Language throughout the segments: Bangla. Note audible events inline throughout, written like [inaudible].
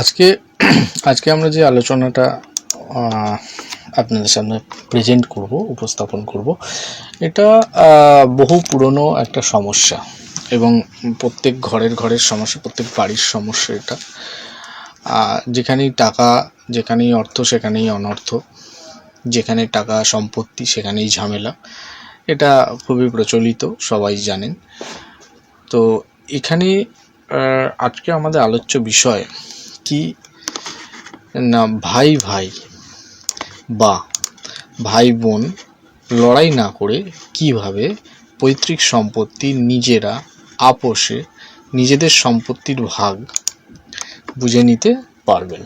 আজকে আজকে আমরা যে আলোচনাটা আপনাদের সামনে প্রেজেন্ট করব, উপস্থাপন করব, এটা বহু পুরনো একটা সমস্যা এবং প্রত্যেক ঘরের ঘরের সমস্যা, প্রত্যেক বাড়ির সমস্যা এটা। যেখানেই টাকা, যেখানেই অর্থ, সেখানেই অনর্থ, যেখানে টাকা সম্পত্তি, সেখানেই ঝামেলা। এটা খুবই প্রচলিত, সবাই জানেন। তো এখানে আজকে আমাদের আলোচ্য বিষয় কি? না, ভাই ভাই। বা, ভাই বোন লড়াই না করে কীভাবে পৈতৃক সম্পত্তি নিজেরা আপোষে নিজেদের সম্পত্তির ভাগ বুঝে নিতে পারবেন?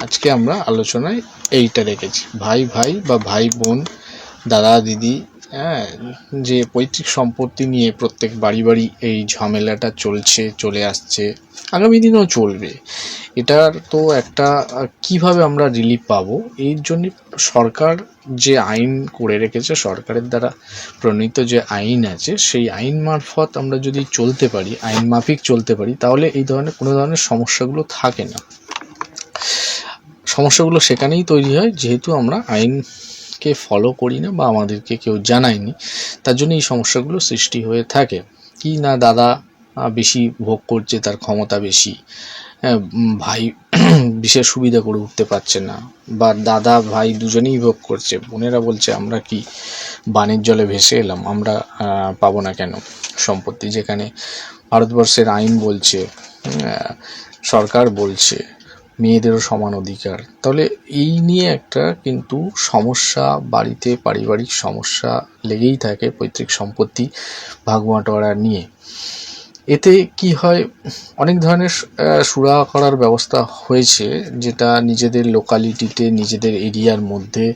আজকে আমরা আলোচনায় এইটা রেখেছি ভাই ভাই বা ভাই বোন, দাদা, দিদি হ্যাঁ যে পৈতৃক সম্পত্তি নিয়ে প্রত্যেক বাড়ি বাড়ি এই ঝামেলাটা চলছে, চলে আসছে, আগামী দিনেও চলবে। এটার তো একটা, কীভাবে আমরা রিলিফ পাবো? এর জন্য সরকার যে আইন করে রেখেছে, সরকারের দ্বারা প্রণীত যে আইন আছে, সেই আইন মারফত আমরা যদি চলতে পারি, আইন মাফিক চলতে পারি, তাহলে এই ধরনের, কোনো ধরনের সমস্যাগুলো থাকে না। সমস্যাগুলো সেখানেই তৈরি হয়, যেহেতু আমরা আইনকে ফলো করি না বা আমাদেরকে কেউ জানায়নি, তার জন্য এই সমস্যাগুলো সৃষ্টি হয়ে থাকে। কি না দাদা বেশি ভোগ করছে, তার ক্ষমতা বেশি? ভাই [clears throat] বিশেষ সুবিধা করে উঠতে পারছে না। বা দাদা, ভাই দুজনেই ভোগ করছে, বোনেরা বলছে, আমরা কি বানের জলে ভেসে এলাম? আমরা পাবো না কেন? সম্পত্তি যেখানে ভারতবর্ষের আইন বলছে সরকার বলছে মেয়েদেরও সমান অধিকার। তাহলে এই নিয়ে একটা কিন্তু সমস্যা, বাড়িতে পারিবারিক সমস্যা লেগেই থাকে পৈতৃক সম্পত্তি ভাগ বাটোয়ারা নিয়ে। এতে কি হয়, অনেক ধরনের সুরা করার ব্যবস্থা হয়েছে যেটা নিজেদের লোকালিটিতে নিজেদের এরিয়ার মধ্যে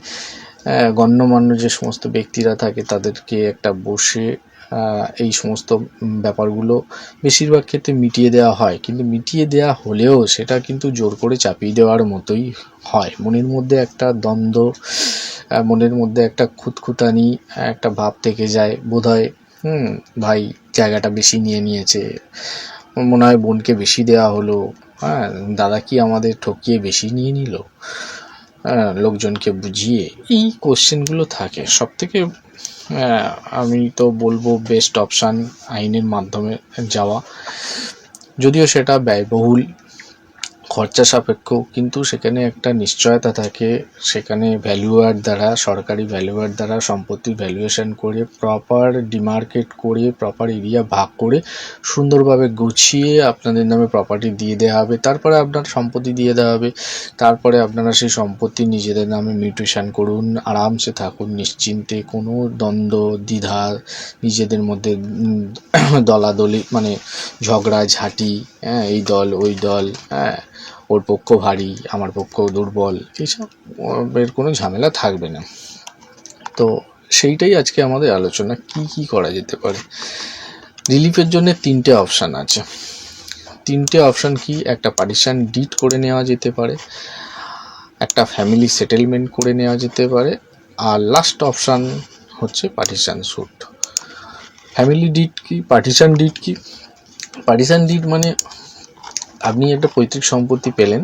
গণ্যমান্য যে সমস্ত ব্যক্তিরা থাকে তাদেরকে একটা বসে এই সমস্ত ব্যাপারগুলো বেশিরভাগ ক্ষেত্রে মিটিয়ে দেওয়া হয়। কিন্তু মিটিয়ে দেওয়া হলেও সেটা কিন্তু জোর করে চাপিয়ে দেওয়ার মতোই হয়। মনের মধ্যে একটা দ্বন্দ্ব মনের মধ্যে একটা খুঁতখুঁতানি, একটা ভাব থেকে যায়। বোধহয়, হুম, ভাই জায়গাটা বেশি নিয়ে নিয়েছে। মনে হয় বোনকে বেশি দেওয়া হলো। হ্যাঁ দাদা কি আমাদের ঠকিয়ে বেশি নিয়ে নিল? লোকজনকে বুঝিয়ে এই কোশ্চেনগুলো থাকে। সব থেকে আমি তো বলব বেস্ট অপশান আইনের মাধ্যমে যাওয়া। যদিও সেটা ব্যয়বহুল খরচা সাপেক্ষ, কিন্তু সেখানে একটা নিশ্চয়তা থাকে। সেখানে ভ্যালুয়ার দ্বারা, সরকারি ভ্যালুয়ার দ্বারা সম্পত্তির ভ্যালুয়েশন করে প্রপার ডিমার্কেট করে প্রপার এরিয়া ভাগ করে, সুন্দরভাবে গুছিয়ে আপনাদের নামে প্রপার্টি দিয়ে দেওয়া হবে। তারপরে আপনার সম্পত্তি দিয়ে দেওয়া হবে। তারপরে আপনারা সেই সম্পত্তি নিজেদের নামে মিউটেশন করুন, আরামসে থাকুন, নিশ্চিন্তে কোনো দ্বন্দ্ব, দ্বিধা, নিজেদের মধ্যে দলাদলি মানে ঝগড়া, ঝাঁটি হ্যাঁ এই দল, ওই দল হ্যাঁ ওর পক্ষ ভারী, আমার পক্ষ দুর্বল এইসব এর কোনো ঝামেলা থাকবে না। তো সেইটাই আজকে আমাদের আলোচনা, কি কি করা যেতে পারে। রিলিফের জন্য তিনটে অপশান আছে। তিনটে অপশান কি, একটা পার্টিশন ডিট করে নেওয়া যেতে পারে, একটা ফ্যামিলি সেটেলমেন্ট করে নেওয়া যেতে পারে, আর লাস্ট অপশান হচ্ছে পার্টিশান স্যুট। ফ্যামিলি ডিট কি, পার্টিশান ডিট কি? পার্টিশান ডিট মানে আপনি একটা পৈতৃক সম্পত্তি পেলেন,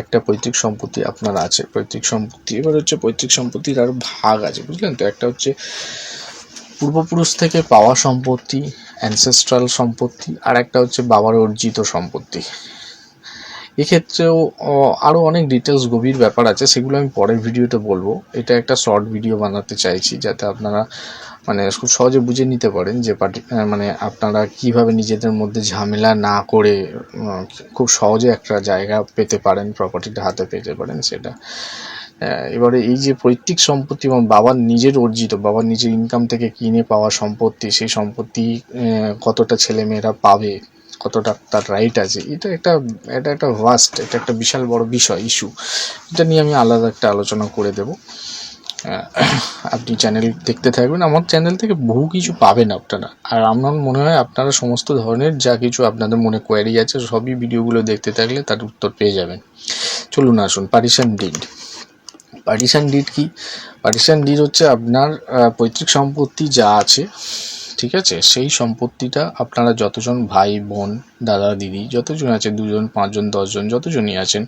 একটা পৈতৃক সম্পত্তি আপনার আছে, পৈতৃক সম্পত্তি, এবার হচ্ছে পৈতৃক সম্পত্তির আরও ভাগ আছে, বুঝলেন তো? একটা হচ্ছে পূর্বপুরুষ থেকে পাওয়া সম্পত্তি অ্যানসেস্ট্রাল সম্পত্তি, আর একটা হচ্ছে বাবার অর্জিত সম্পত্তি। এক্ষেত্রেও আরও অনেক ডিটেলস গভীর ব্যাপার আছে, সেগুলো আমি পরের ভিডিওতে বলব। এটা একটা শর্ট ভিডিও বানাতে চাইছি, যাতে আপনারা মানে খুব সহজে বুঝে নিতে পারেন যে পার্টি মানে আপনারা কীভাবে নিজেদের মধ্যে ঝামেলা না করে খুব সহজে একটা জায়গা পেতে পারেন প্রপার্টিটা হাতে পেতে পারেন সেটা। এবারে এই যে পৈতৃক সম্পত্তি এবং বাবার নিজের অর্জিত, বাবার নিজের ইনকাম থেকে কিনে পাওয়া সম্পত্তি, সেই সম্পত্তি কতটা ছেলেমেয়েরা পাবে, কতটা তার রাইট আছে, এটা একটা এটা একটা ভাস্ট এটা একটা বিশাল বড় বিষয় ইস্যু এটা নিয়ে আমি আলাদা একটা আলোচনা করে দেব। আপনি চ্যানেল দেখতে থাকবেন আমার চ্যানেল থেকে বহু কিছু পাবেন আপনারা। আর আমার মনে হয় আপনারা সমস্ত ধরনের যা কিছু আপনাদের মনে কোয়ারি আছে, সবই ভিডিওগুলো দেখতে থাকলে তার উত্তর পেয়ে যাবেন। চলুন আসুন পারিশান ডিড পারিশান ডিড কি? পার্টিশন ডিড হচ্ছে আপনার পৈতৃক সম্পত্তি যা আছে ঠিক আছে? সেই সম্পত্তিটা আপনারা যতজন ভাই, বোন, দাদা, দিদি, যতজন আছে, দুজন, পাঁচজন, দশজন, যতজনই আছেন,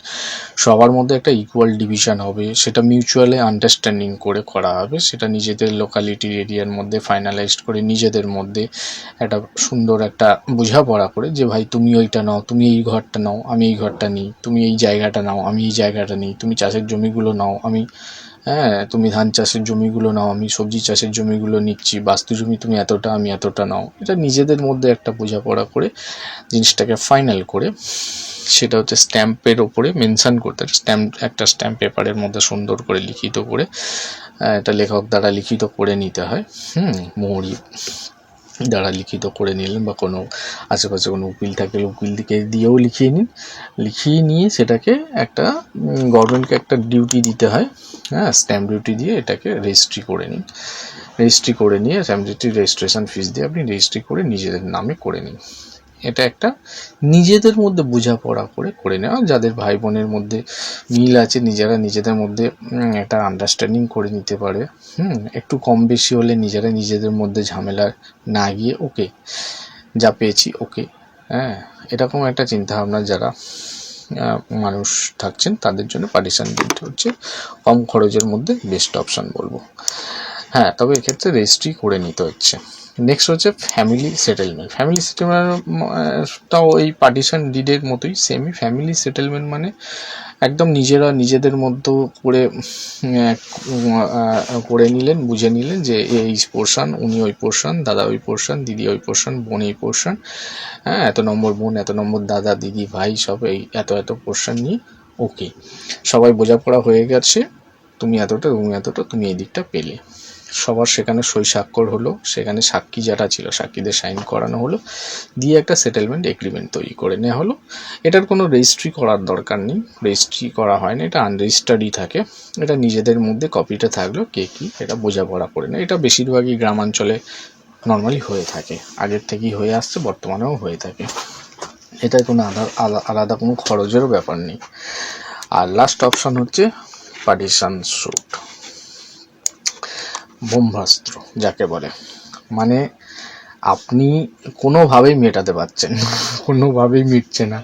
সবার মধ্যে একটা ইকুয়াল ডিভিশন হবে। সেটা মিউচুয়ালি আন্ডারস্ট্যান্ডিং করে করা হবে। সেটা নিজেদের লোকালিটি এরিয়ার মধ্যে ফাইনালাইজড করে নিজেদের মধ্যে একটা সুন্দর একটা বোঝাপড়া করে যে, ভাই, তুমি ওইটা নাও, তুমি এই ঘরটা নাও, আমি এই ঘরটা নিই, তুমি এই জায়গাটা নাও, আমি এই জায়গাটা নিই, তুমি চাষের জমিগুলো নাও, আমি হ্যাঁ তুমি ধান চাষের জমিগুলো নাও, আমি সবজি চাষের জমিগুলো নিচ্ছি, বাস্তু জমি তুমি এতটা, আমি এতটা নাও। এটা নিজেদের মধ্যে একটা বোঝাপড়া করে জিনিসটাকে ফাইনাল করে সেটা হচ্ছে স্ট্যাম্পের ওপরে মেনশান করতে স্ট্যাম্প একটা স্ট্যাম্প পেপারের মধ্যে সুন্দর করে লিখিত করে এটা লেখক দ্বারা লিখিত করে নিতে হয়। হুম মোহরি দ্বারা লিখিত করে নিলেন বা কোনো আশেপাশে কোনো উকিল থাকলে দিকে দিয়েও লিখিয়ে নিন। লিখিয়ে নিয়ে সেটাকে একটা গভর্নমেন্টকে একটা ডিউটি দিতে হয়। হ্যাঁ স্ট্যাম্প ডিউটি দিয়ে এটাকে রেজিস্ট্রি করে নিন। রেজিস্ট্রি করে নিয়ে স্ট্যাম্প ডিউটি রেজিস্ট্রেশন ফিস দিয়ে আপনি রেজিস্ট্রি করে নিজেদের নামে করে নিন। এটা একটা নিজেদের মধ্যে বোঝাপড়া করে করে নেওয়া, যাদের ভাই বোনের মধ্যে মিল আছে, নিজেরা নিজেদের মধ্যে একটা আন্ডারস্ট্যান্ডিং করে নিতে পারে। হুম, একটু কম বেশি হলে নিজেরা নিজেদের মধ্যে ঝামেলা না গিয়ে, ওকে, যা পেয়েছি, ওকে। হ্যাঁ এরকম একটা চিন্তাভাবনা যারা মানুষ থাকছেন, তাদের জন্য পার্টিশন বিল্ড হচ্ছে। কম খরচের মধ্যে বেস্ট অপশান বলব। হ্যাঁ তবে এক্ষেত্রে রেজিস্ট্রি করে নিতে হচ্ছে। নেক্সট হচ্ছে ফ্যামিলি সেটেলমেন্ট ফ্যামিলি সেটেলমেন্টটাও এই পার্টিশন ডিডের মতোই সেমই ফ্যামিলি সেটেলমেন্ট মানে একদম নিজেরা নিজেদের মধ্যে করে করে নিলেন, বুঝে নিলেন যে এই পোর্শন উনি ওই পোর্শন দাদা ওই পোর্শন দিদি ওই পোর্শন বোন এই পোর্শন হ্যাঁ এত নম্বর বোন, এত নম্বর দাদা, দিদি, ভাই, সব এই এত এত পোর্শন নিয়ে ওকে সবাই বোঝাপড়া হয়ে গেছে, তুমি এতটা তুমি এতটা, তুমি এই দিকটা পেলে। সবার সেখানে সই স্বাক্ষর হলো, সেখানে সাক্ষী যারা ছিল, সাক্ষীদের সাইন করানো হলো, দিয়ে একটা সেটেলমেন্ট এগ্রিমেন্ট তৈরি করে নেওয়া হলো। এটার কোনো রেজিস্ট্রি করার দরকার নেই রেজিস্ট্রি করা হয় না, এটা আনরেজিস্টার্ডই থাকে। এটা নিজেদের মধ্যে কপিটা থাকল কে কী, এটা বোঝাপড়া করে না এটা বেশিরভাগই গ্রামাঞ্চলে নর্মালি হয়ে থাকে, আগের থেকেই হয়ে আসছে, বর্তমানেও হয়ে থাকে। এটায় কোনো আলাদা আলা- আলাদা কোনো খরচেরও ব্যাপার নেই। আর লাস্ট অপশান হচ্ছে পার্টিশন স্যুট ব্রহ্মাস্ত্র, যাকে বলে। মানে আপনি কোনোভাবেই মেটাতে পারছেন কোনোভাবেই মিটছে না।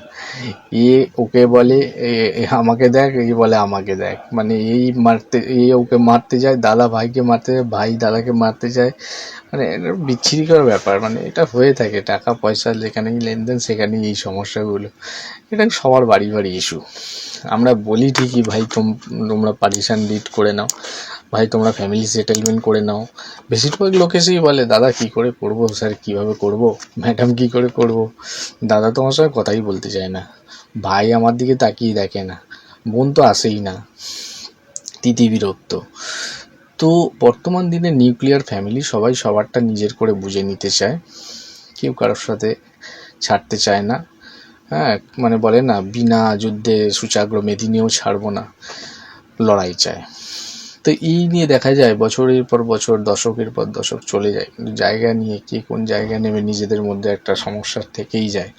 এ ওকে বলে, এ- এ আমাকে দেখ এই বলে আমাকে দেখ। মানে এই মারতে, এ ওকে মারতে যায়, দাদা ভাইকে মারতে যায়, ভাই দাদাকে মারতে যায়। মানে এটা বিচ্ছিরিকর ব্যাপার। মানে এটা হয়ে থাকে, টাকা, পয়সা যেখানেই লেনদেন, সেখানেই এই সমস্যাগুলো। এটা সবার বাড়ি বাড়ি ইস্যু আমরা বলি ঠিকই, ভাই, তোম- তোমরা পার্টিশন ডিড করে নাও। ভাই, তোমরা ফ্যামিলি সেটেলমেন্ট করে নাও। বেশিরভাগ লোক এসেই বলে, দাদা, কি করে করব? স্যার, কীভাবে করব? ম্যাডাম কি করে করব? দাদা তোমার সঙ্গে কথাই বলতে চায় না। ভাই আমার দিকে তাকিয়ে দেখে না। বোন তো আসেই না। তিতি বিরক্ত। তো বর্তমান দিনে নিউক্লিয়ার ফ্যামিলি সবাই সবারটা নিজের করে বুঝে নিতে চায়। কেউ কারোর সাথে ছাড়তে চায় না। হ্যাঁ মানে বলে না, বিনা যুদ্ধে সুচাগ্র মেদিনীও ছাড়বো না। লড়াই চায়। তো এই নিয়ে দেখা যায় বছরের পর বছর, দশকের পর দশক চলে যায়। জায়গা নিয়ে কে কোন জায়গা নেবে নিজেদের মধ্যে একটা সমস্যা থেকেই যায়।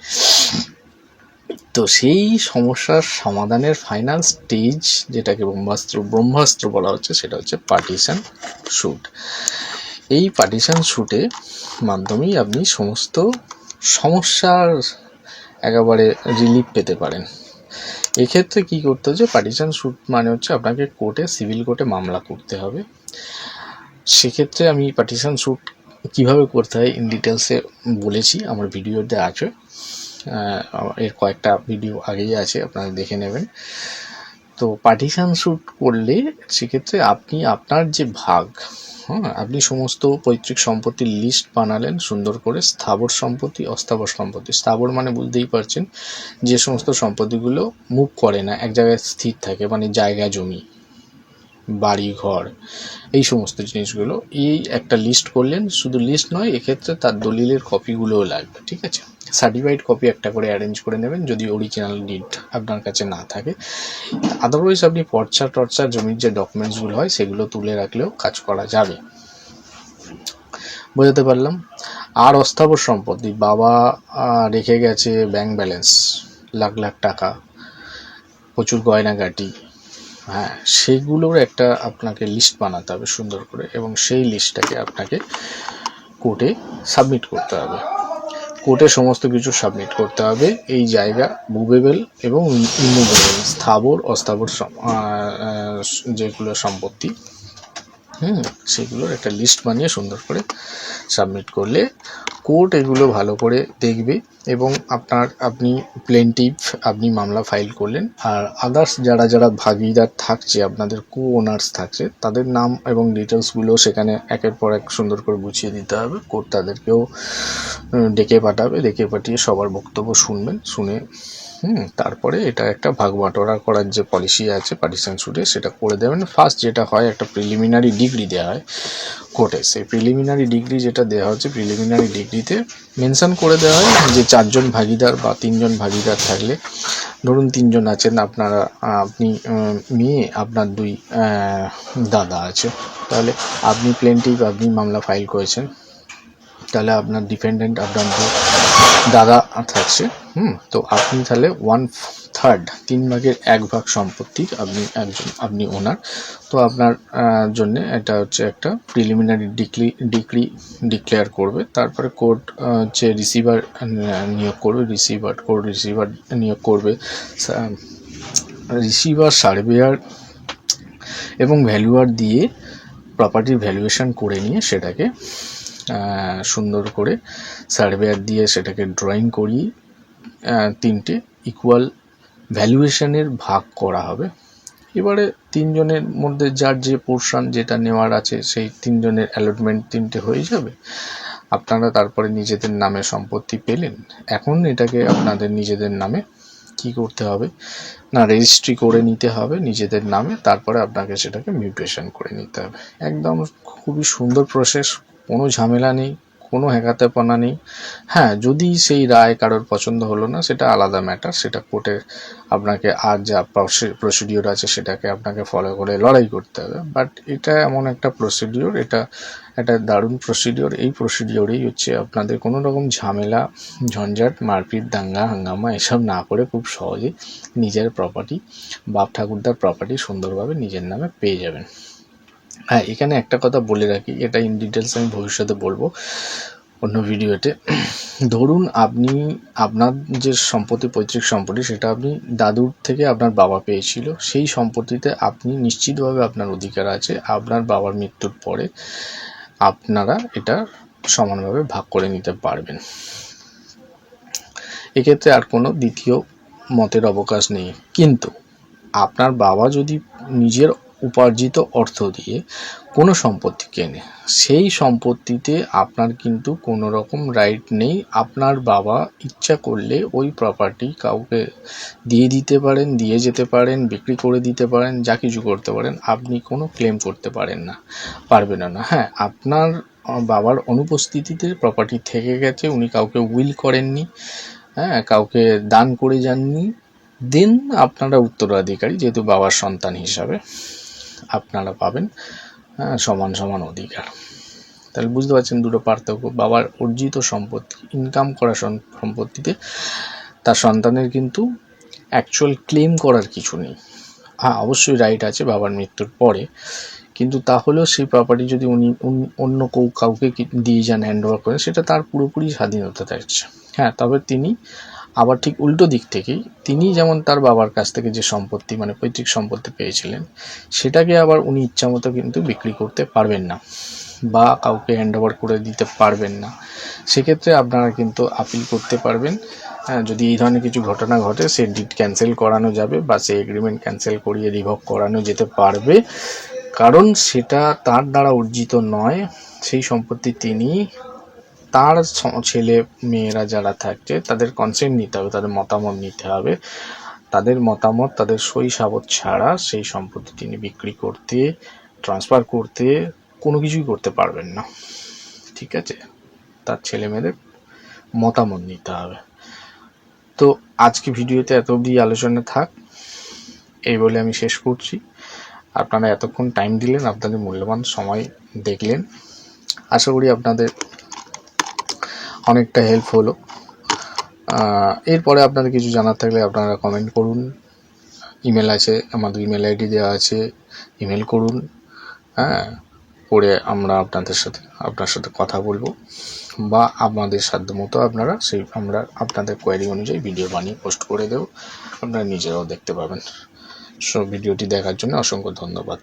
তো সেই সমস্যার সমাধানের ফাইনাল স্টেজ যেটাকে ব্রহ্মাস্ত্র ব্রহ্মাস্ত্র বলা হচ্ছে, সেটা হচ্ছে পার্টিশন শ্যুট এই পার্টিশন শ্যুটে মাধ্যমেই আপনি সমস্ত সমস্যার একেবারে রিলিফ পেতে পারেন। এক্ষেত্রে কি করতে হচ্ছে? পার্টিশন শ্যুট মানে হচ্ছে আপনাকে কোর্টে সিভিল কোর্টে মামলা করতে হবে। সেক্ষেত্রে আমি পার্টিশন শ্যুট কীভাবে করতে হয় ইন ডিটেলসে বলেছি, আমার ভিডিওতে আছে। এর কয়েকটা ভিডিও আগেই আছে, আপনারা দেখে নেবেন। তো পার্টিশন শ্যুট করলে সেক্ষেত্রে আপনি আপনার যে ভাগ হ্যাঁ আপনি সমস্ত পৈতৃক সম্পত্তির লিস্ট বানালেন সুন্দর করে, স্থাবর সম্পত্তি, অস্থাবর সম্পত্তি। স্থাবর মানে বুঝতেই পারছেন, যে সমস্ত সম্পত্তিগুলো মুভ করে না, এক জায়গায় স্থির থাকে মানে জায়গা জমি। বাড়ি ঘর এই সমস্ত জিনিসগুলো। এই একটা লিস্ট করলেন, শুধু লিস্ট নয়, এক্ষেত্রে তার দলিলের কপিগুলোও লাগবে, ঠিক আছে? সার্টিফাইড কপি একটা করে অ্যারেঞ্জ করে নেবেন, যদি অরিজিনাল ডিড আপনার কাছে না থাকে। আদারওয়াইজ আপনি পর্চা টর্চা জমির যে ডকুমেন্টসগুলো হয়, সেগুলো তুলে রাখলেও কাজ করা যাবে। বোঝাতে পারলাম? আর অস্থাবর সম্পত্তি বাবা রেখে গেছে ব্যাংক ব্যালেন্স লাখ লাখ টাকা, প্রচুর গয়নাগাটি। হ্যাঁ সেগুলোর একটা আপনাকে লিস্ট বানাতে হবে সুন্দর করে এবং সেই লিস্টটাকে আপনাকে কোর্টে সাবমিট করতে হবে। কোর্টে সমস্ত কিছু সাবমিট করতে হবে। এই জায়গা মুভেবল এবং ইমুভেবল স্থাবর, অস্থাবর যেগুলো সম্পত্তি। হুম, সেগুলোর একটা লিস্ট বানিয়ে সুন্দর করে সাবমিট করলে কোর্ট এগুলো ভালো করে দেখবে এবং আপনার আপনি প্লেন্টিভ আপনি মামলা ফাইল করলেন আর আদার্স যারা যারা ভাগিদার থাকছে, আপনাদের কো ওনার্স থাকছে, তাদের নাম এবং ডিটেলসগুলো সেখানে একের পর এক সুন্দর করে গুছিয়ে দিতে হবে। কোর্ট তাদেরকেও ডেকে পাঠাবে, ডেকে পাঠিয়ে সবার বক্তব্য শুনবেন, শুনে হুম, তারপরে এটা একটা ভাগ বাটোয়ারা করার যে পলিসি আছে পার্টিশন সুটে সেটা করে দেবেন। ফার্স্ট যেটা হয়, একটা প্রিলিমিনারি ডিগ্রি দেওয়া হয় কোর্টে সেই প্রিলিমিনারি ডিগ্রি যেটা দেওয়া হচ্ছে প্রিলিমিনারি ডিগ্রিতে মেনশান করে দেওয়া হয় যে চারজন ভাগিদার বা তিনজন ভাগিদার থাকলে, ধরুন তিনজন আছেন, আপনারা, আপনি মেয়ে, আপনার দুই দাদা আছে। তাহলে আপনি প্লেন্টিভ আপনি মামলা ফাইল করেছেন। তাহলে আপনার ডিপেন্ডেন্ট আপনার দাদা থাকছে হুম, তো আপনি তাহলে ওয়ান থার্ড তিন ভাগের এক ভাগ সম্পত্তি আপনি একজন, আপনি ওনার। তো আপনার জন্য এটা হচ্ছে একটা প্রিলিমিনারি ডিক্রি ডিক্রি ডিক্লেয়ার করবে। তারপরে কোর্ট হচ্ছে রিসিভার নিয়োগ করবে রিসিভার কোর্ট রিসিভার নিয়োগ করবে রিসিভার সার্ভেয়ার এবং ভ্যালুয়ার দিয়ে প্রপার্টির ভ্যালুয়েশন করে নিয়ে সেটাকে সুন্দর করে সার্ভেয়ার দিয়ে সেটাকে ড্রয়িং করিয়ে তিনটে ইকুয়াল ভ্যালুয়েশনের ভাগ করা হবে। এবারে তিনজনের মধ্যে যার যে পোর্শন যেটা নেওয়ার আছে, সেই তিনজনের অ্যালটমেন্ট তিনটে হয়ে যাবে। আপনারা তারপরে নিজেদের নামে সম্পত্তি পেলেন। এখন এটাকে আপনাদের নিজেদের নামে কি করতে হবে? না রেজিস্ট্রি করে নিতে হবে নিজেদের নামে, তারপরে আপনাকে সেটাকে মিউটেশন করে নিতে হবে। একদম খুবই সুন্দর প্রসেস কোনো ঝামেলা নেই, কোনো হ্যাকাতেপনা নেই। হ্যাঁ যদি সেই রায় কারোর পছন্দ হলো না, সেটা আলাদা ম্যাটার সেটা কোর্টে আপনাকে আর যা প্রসিডিওর আছে সেটাকে আপনাকে ফলো করে লড়াই করতে হবে। বাট এটা এমন একটা প্রসিডিওর এটা একটা দারুণ প্রসিডিওর এই প্রসিডিওরেই হচ্ছে আপনাদের কোনো রকম ঝামেলা, ঝঞ্ঝাট, মারপিট, দাঙ্গা, হাঙ্গামা এসব না করে খুব সহজে নিজের প্রপার্টি বাপ ঠাকুরদার প্রপার্টি সুন্দরভাবে নিজের নামে পেয়ে যাবেন। হ্যাঁ এখানে একটা কথা বলে রাখি, এটা ইন ডিটেলস আমি ভবিষ্যতে বলব অন্য ভিডিওতে ধরুন আপনি, আপনার যে সম্পত্তি, পৈতৃক সম্পত্তি, সেটা আপনি দাদুর থেকে আপনার বাবা পেয়েছিল, সেই সম্পত্তিতে আপনি নিশ্চিতভাবে আপনার অধিকার আছে, আপনার বাবার মৃত্যুর পরে আপনারা এটা সমানভাবে ভাগ করে নিতে পারবেন। এক্ষেত্রে আর কোনো দ্বিতীয় মতের অবকাশ নেই। কিন্তু আপনার বাবা যদি নিজের উপার্জিত অর্থ দিয়ে কোনো সম্পত্তি কেনে। সেই সম্পত্তিতে আপনার কিন্তু কোনো রকম রাইট নেই। আপনার বাবা ইচ্ছা করলে ওই প্রপার্টি কাউকে দিয়ে দিতে পারেন, দিয়ে যেতে পারেন, বিক্রি করে দিতে পারেন, যা কিছু করতে পারেন, আপনি কোনো ক্লেম করতে পারেন না, পারবেন না। হ্যাঁ আপনার বাবার অনুপস্থিতিতে প্রপার্টি থেকে গেছে, উনি কাউকে উইল করেননি হ্যাঁ কাউকে দান করে যাননি দেন আপনারা উত্তরাধিকারী, যেহেতু বাবার সন্তান হিসাবে। আপনারা পাবেন হ্যাঁ, সমান সমান অধিকার। তাহলে বুঝতে পারছেন দুটো পার্থক্য। বাবার অর্জিত সম্পত্তি ইনকাম করা সম্পত্তিতে তার সন্তানের কিন্তু অ্যাকচুয়াল ক্লেম করার কিছু নেই। হ্যাঁ অবশ্যই রাইট আছে বাবার মৃত্যুর পরে কিন্তু তাহলেও সেই প্রপার্টি যদি উনি অন্য কেউ কাউকে দিয়ে যান হ্যান্ড ওভার করেন সেটা তার পুরোপুরি স্বাধীনতা থাকছে। হ্যাঁ তবে তিনি আবার ঠিক উল্টো দিক থেকেই তিনি যেমন তার বাবার কাছ থেকে যে সম্পত্তি মানে পৈতৃক সম্পত্তি পেয়েছিলেন সেটাকে আবার উনি ইচ্ছামতো কিন্তু বিক্রি করতে পারবেন না বা কাউকে হ্যান্ড ওভার করে দিতে পারবেন না। সেক্ষেত্রে আপনারা কিন্তু আপিল করতে পারবেন। হ্যাঁ, যদি এই ধরনের কিছু ঘটনা ঘটে সে ডিট ক্যান্সেল করানো যাবে বা সে এগ্রিমেন্ট ক্যান্সেল করিয়ে রিভক করানো যেতে পারবে। কারণ সেটা তার দ্বারা অর্জিত নয় সেই সম্পত্তি তিনি তার ছেলে মেয়েরা যারা থাকছে, তাদের কনসেন্ট নিতে হবে, তাদের মতামত নিতে হবে। তাদের মতামত, তাদের সই সাবত ছাড়া সেই সম্পত্তি তিনি বিক্রি করতে ট্রান্সফার করতে কোনো কিছুই করতে পারবেন না। ঠিক আছে? তার ছেলে মেয়েদের মতামত নিতে হবে। তো আজকে ভিডিওতে এত অবধি আলোচনা থাক। এই বলে আমি শেষ করছি। আপনারা এতক্ষণ টাইম দিলেন, আপনাদের মূল্যবান সময় দেখলেন। আশা করি আপনাদের অনেকটা হেল্প হলো। এরপরে আপনাদের কিছু জানার থাকলে আপনারা কমেন্ট করুন। ইমেল আছে, আমাদের ইমেল আইডি দেওয়া আছে ইমেল করুন। হ্যাঁ করে আমরা আপনাদের সাথে, আপনার সাথে কথা বলব। বা আমাদের সাধ্য মতো আপনারা সেই, আমরা আপনাদের কোয়ারি অনুযায়ী ভিডিও বানিয়ে পোস্ট করে দেবো। আপনারা নিজেরাও দেখতে পাবেন। সো ভিডিওটি দেখার জন্য অসংখ্য ধন্যবাদ।